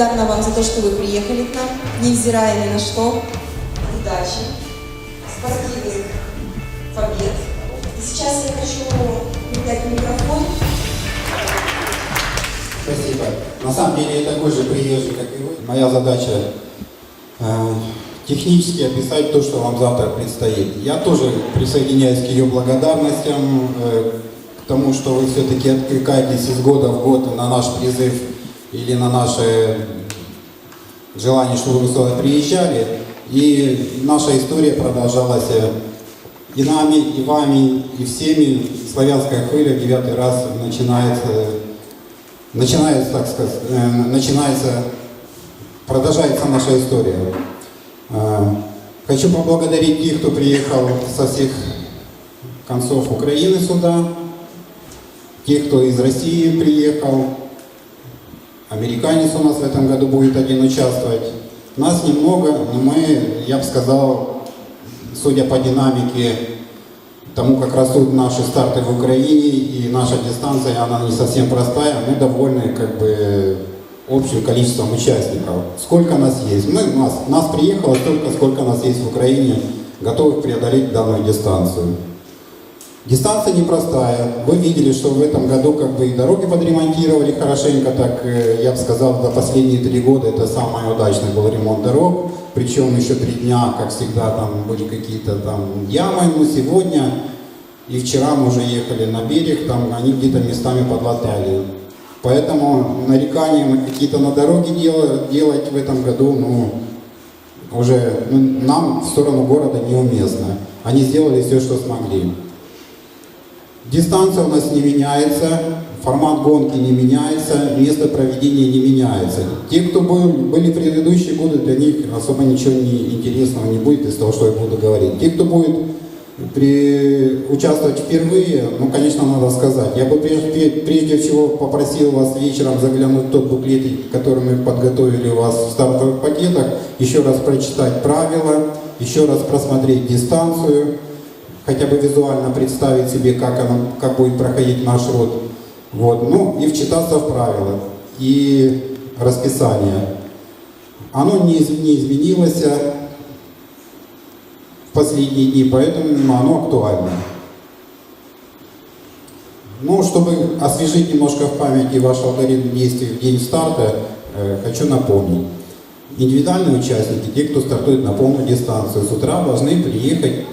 благодарна вам за то, что вы приехали к нам, невзирая ни на что. Удачи, спортивных побед. И сейчас я хочу передать микрофон Спасибо. На самом деле я такой же приезжий, как и вы. Моя задача э, технически описать то, что вам завтра предстоит. Я тоже присоединяюсь к ее благодарностям, э, к тому, что вы все-таки откликаетесь из года в год на наш призыв или на наше желание, чтобы вы сюда приезжали. И наша история продолжалась э, и нами, и вами, и всеми. Славянская хвиля девятый раз начинается начинается, так сказать, э, начинается, продолжается наша история. Э, Хочу поблагодарить тех, кто приехал со всех концов Украины сюда, тех, кто из России приехал. Американец у нас в этом году будет один участвовать. Нас немного, но мы, я бы сказал, судя по динамике тому, как растут наши старты в Украине и наша дистанция, она не совсем простая, мы довольны как бы общим количеством участников. Сколько нас есть? Мы, нас, нас приехало столько, сколько нас есть в Украине, готовых преодолеть данную дистанцию. Дистанция непростая. Вы видели, что в этом году как бы и дороги подремонтировали хорошенько, так э, я бы сказал, за последние три года это самый удачный был ремонт дорог. Причем еще три дня, как всегда, там были какие-то там ямы, но сегодня и вчера мы уже ехали на берег, там они где-то местами подлатали. Поэтому нарекания мы какие-то на дороге делать, делать в этом году, ну, уже ну, нам в сторону города неуместно. Они сделали все, что смогли. Дистанция у нас не меняется, формат гонки не меняется, место проведения не меняется. Те, кто был, были предыдущие годы, для них особо ничего не интересного не будет из того, что я буду говорить. Те, кто будет при, участвовать впервые, ну, конечно, надо сказать. Я бы прежде, прежде всего попросил вас вечером заглянуть в тот буклетик, который мы подготовили у вас в стартовых пакетах, еще раз прочитать правила, еще раз просмотреть дистанцию, хотя бы визуально представить себе, как, она, как будет проходить маршрут. Вот. Ну и вчитаться в правила и расписание. Оно не, не изменилось в последние дни, поэтому оно актуально. Ну, чтобы освежить немножко в памяти ваш алгоритм действий в день старта, э, хочу напомнить. Индивидуальные участники, те, кто стартует на полную дистанцию, с утра должны приехать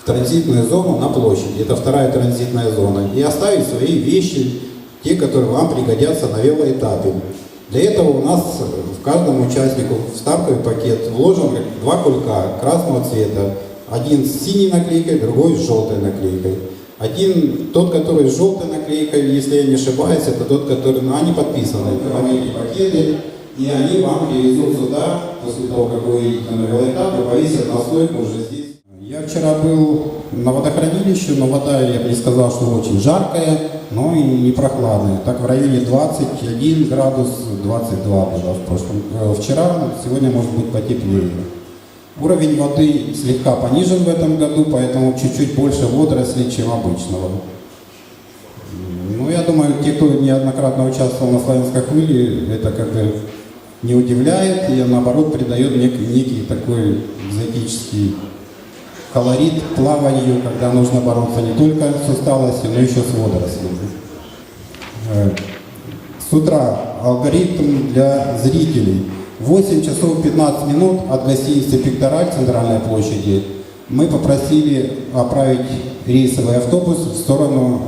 в транзитную зону на площади, это вторая транзитная зона, и оставить свои вещи, те, которые вам пригодятся на велоэтапе. Для этого у нас в каждом участнику в стартовый пакет вложен два кулька красного цвета, один с синей наклейкой, другой с желтой наклейкой. Один, тот, который с желтой наклейкой, если я не ошибаюсь, это тот, который, ну, они подписаны, эти пакеты, и они вам привезут сюда, после того, как вы едете на велоэтап, и повесят на стойку уже здесь. Я вчера был на водохранилище, но вода, я бы не сказал, что очень жаркая, но и не прохладная. Так в районе 21 градус, 22 было в прошлом. Э, Вчера, сегодня может быть потеплее. Уровень воды слегка понижен в этом году, поэтому чуть-чуть больше водорослей, чем обычного. Ну, я думаю, те, кто неоднократно участвовал на славянской хвиле, это как бы не удивляет и наоборот придает некий, некий такой экзотический колорит плаванию, когда нужно бороться не только с усталостью, но еще с водорослями. Э, С утра алгоритм для зрителей. 8 часов 15 минут от гостиницы «Пектораль» центральной площади мы попросили отправить рейсовый автобус в сторону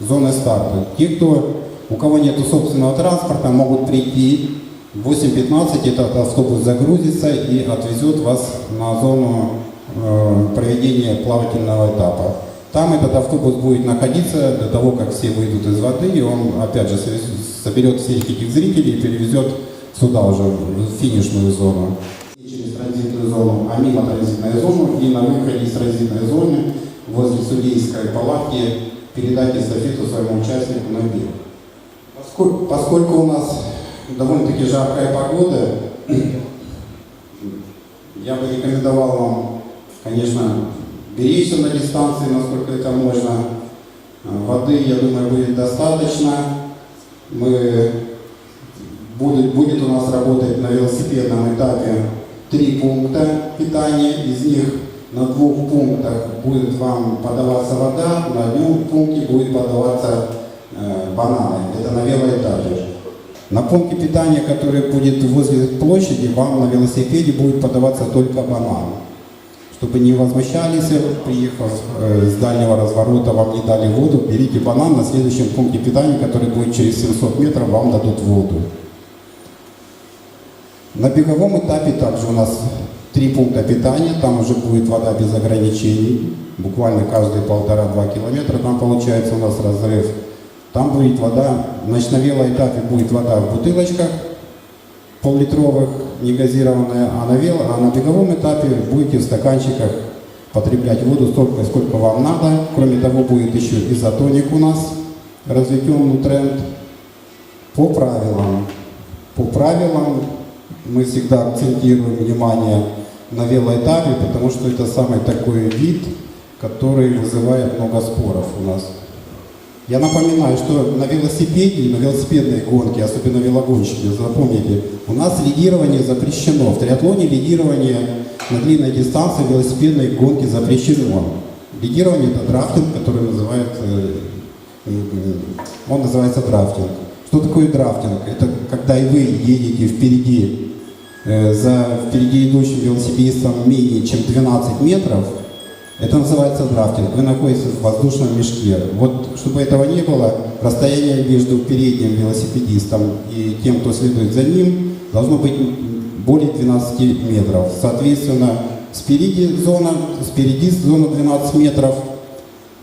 зоны старта. Те, кто, у кого нет собственного транспорта, могут прийти в 8.15, этот автобус загрузится и отвезет вас на зону проведения плавательного этапа. Там этот автобус будет находиться до того, как все выйдут из воды, и он, опять же, соберет всех этих зрителей и перевезет сюда уже, в финишную зону. Через транзитную зону, а мимо транзитной зоны и на выходе из транзитной зоны возле судейской палатки передать эстафету своему участнику на бег. Поскольку, поскольку у нас довольно-таки жаркая погода, я бы рекомендовал вам, конечно, беречься на дистанции, насколько это можно. Воды, я думаю, будет достаточно. Мы Будет, будет у нас работать на велосипедном этапе три пункта питания. Из них на двух пунктах будет вам подаваться вода, на одном пункте будет подаваться э, бананы. Это на велоэтапе. На пункте питания, который будет возле площади, вам на велосипеде будет подаваться только банан. Чтобы не возмущались, приехав э, с дальнего разворота, вам не дали воду, берите банан на следующем пункте питания, который будет через 700 метров, вам дадут воду. На беговом этапе также у нас три пункта питания, там уже будет вода без ограничений, буквально каждые полтора-два километра там получается у нас разрыв. Там будет вода, значит на велоэтапе будет вода в бутылочках пол-литровых, не газированная, а на, вело, а на беговом этапе будете в стаканчиках потреблять воду столько, сколько вам надо. Кроме того, будет еще изотоник у нас, разведен тренд по правилам. По правилам мы всегда акцентируем внимание на велоэтапе, потому что это самый такой вид, который вызывает много споров у нас. Я напоминаю, что на велосипеде на велосипедной гонке, особенно велогонщики, запомните, у нас лидирование запрещено. В триатлоне лидирование на длинной дистанции велосипедной гонки запрещено. Лидирование это драфтинг, который называют, э, м, он называется драфтинг. Что такое драфтинг? Это когда и вы едете впереди э, за впереди идущим велосипедистом менее чем 12 метров, это называется драфтинг. Вы находитесь в воздушном мешке. Вот, чтобы этого не было, расстояние между передним велосипедистом и тем, кто следует за ним, должно быть более 12 метров. Соответственно, спереди зона, спереди зона 12 метров,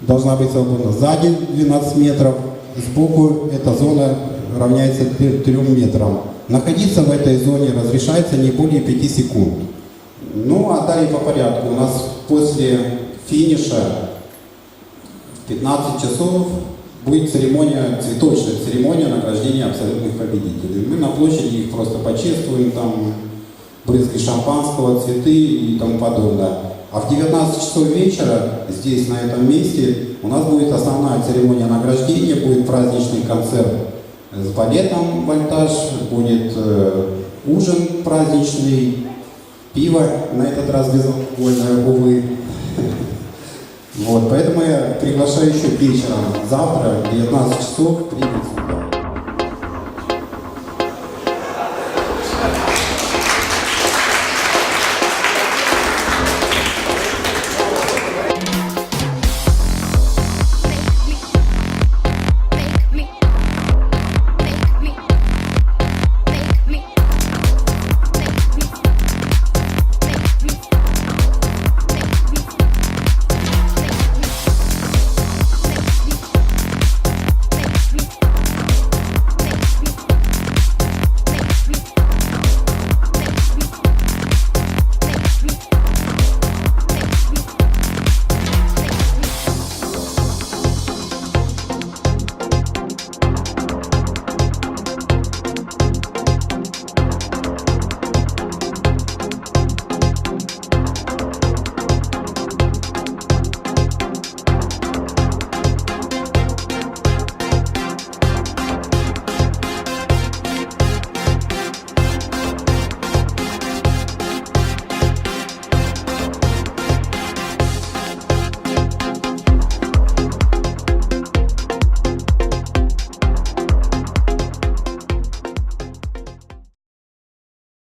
должна быть свободна. Сзади 12 метров, сбоку эта зона равняется 3 метрам. Находиться в этой зоне разрешается не более 5 секунд. Ну, а далее по порядку. У нас после финиша в 15 часов будет церемония, цветочная церемония награждения абсолютных победителей. Мы на площади их просто почествуем, там брызги шампанского, цветы и тому подобное. А в 19 часов вечера здесь, на этом месте, у нас будет основная церемония награждения, будет праздничный концерт с балетом «Вольтаж», будет э, ужин праздничный, пиво, на этот раз безалкогольное, увы. Вот, поэтому я приглашаю еще вечером, завтра, в 19 часов, прибыть сюда.